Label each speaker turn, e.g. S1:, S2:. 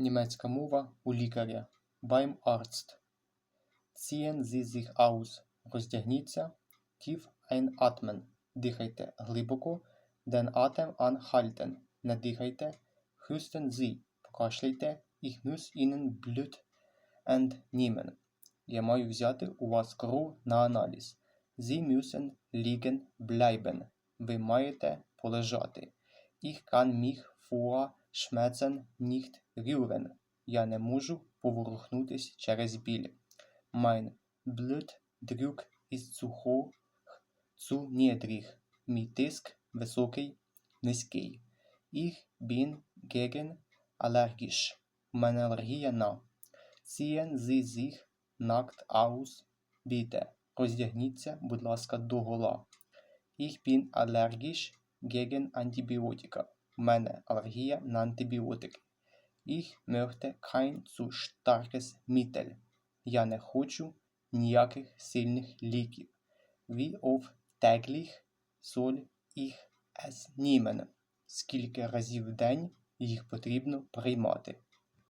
S1: Німецька мова у лікаря. Beim Arzt. Ziehen Sie sich aus. Роздягніться. Tief einatmen. Дихайте глибоко. Den Atem anhalten. Не дихайте. Husten Sie. Покашляйте. Ich muss Ihnen Blut entnehmen. Я маю взяти у вас кров на аналіз. Sie müssen liegen bleiben. Ви маєте полежати. Ich kann mich vor Schmerzen nicht rühren. Я не можу поворухнутись через біль. Mein Blutdruck ist zu hoch, zu niedrig. Мій тиск високий, низький. Ich bin gegen allergisch. У мене алергія на. Ziehen Sie sich nackt aus, bitte. Роздягніться, будь ласка, догола. Ich bin allergisch gegen Antibiotika. У мене алергія на антибіотики. Ich möchte kein zu starkes Mittel. Я не хочу ніяких сильних ліків. Wie oft täglich soll ich es nehmen? Скільки разів в день їх потрібно приймати?